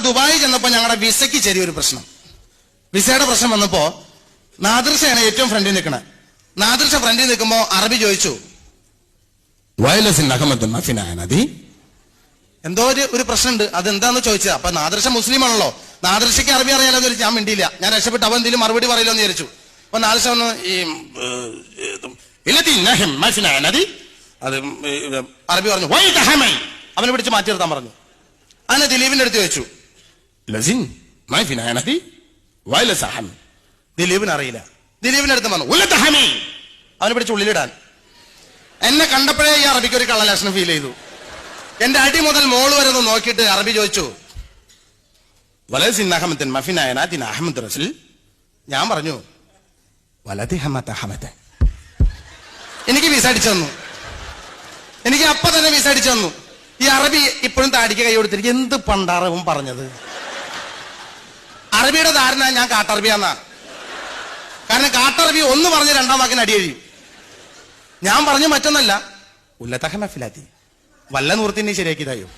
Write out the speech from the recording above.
Dubai ചെന്നപ്പോ ഞങ്ങളുടെ വിസയ്ക്ക് ചെറിയൊരു പ്രശ്നം വിസയുടെ പ്രശ്നം വന്നപ്പോ നാദൃശയാണ് ഏറ്റവും ഫ്രണ്ടിൽ നിൽക്കുന്നത് നാദൃശ ഫ്രണ്ടിൽ നിൽക്കുമ്പോ അറബി ചോദിച്ചു എന്തോ ഒരു ഒരു പ്രശ്നമുണ്ട് അതെന്താന്ന് ചോദിച്ചത് അപ്പൊ നാദൃശ മുസ്ലിം ആണല്ലോ നാദൃശയ്ക്ക് അറബി അറിയാലോ എന്ന് ഞാൻ മിണ്ടിയില്ല ഞാൻ രക്ഷപ്പെട്ട് അവൻ എന്തെങ്കിലും മറുപടി പറയില്ലോ എന്ന് വിചാരിച്ചു അപ്പൊ നാദൃശ വന്ന് ഈ അത് അറബി പറഞ്ഞു അവനെ പിടിച്ച് മാറ്റി നിർത്താൻ പറഞ്ഞു അങ്ങനെ ദിലീപിന്റെ അടുത്ത് ചോദിച്ചു ലസിൻ മഫിനാനതി വയലസ് അഹം ദിലീപിന് അറിയില്ല. ദിലീപിന്റെ അടുത്ത് പറഞ്ഞു ഉല്ല തഹമൈ അവനെ പിടിച്ച് ഉള്ളിലിടാൻ. എന്നെ കണ്ടപ്പോഴേ ഈ അറബിക്ക് ഒരു കള്ളലക്ഷണം ഫീൽ ചെയ്തു. എന്റെ അടി മുതൽ മോൾ വരെ ഒന്ന് നോക്കിയിട്ട് അറബി ചോദിച്ചു വലസിൻ അഹമ്മദൻ മഫിനായനാത്തിൻ അഹമ്മദ് റസിൽ? ഞാൻ പറഞ്ഞു വലതി അഹമ്മദ് എനിക്ക് വിസ അടിച്ചു തന്നു. എനിക്ക് അപ്പൊ തന്നെ വിസ അടിച്ചു തന്നു. ഈ അറബി ഇപ്പോഴും താടിക്ക് കൈ കൊടുത്തിരിക്കും. എന്ത് പണ്ടാറവും പറഞ്ഞത്? അറബിയുടെ ധാരണ ഞാൻ കാട്ടറബിയാന്നാ. കാരണം കാട്ടറബി ഒന്ന് പറഞ്ഞ് രണ്ടാം വാക്കിന് അടി കഴിയും ഞാൻ പറഞ്ഞു മറ്റൊന്നല്ല. ഉല്ലത്തഹ മഫിലാത്തി വല്ല നൂർത്തിനെ ശരിയാക്കിയതായോ?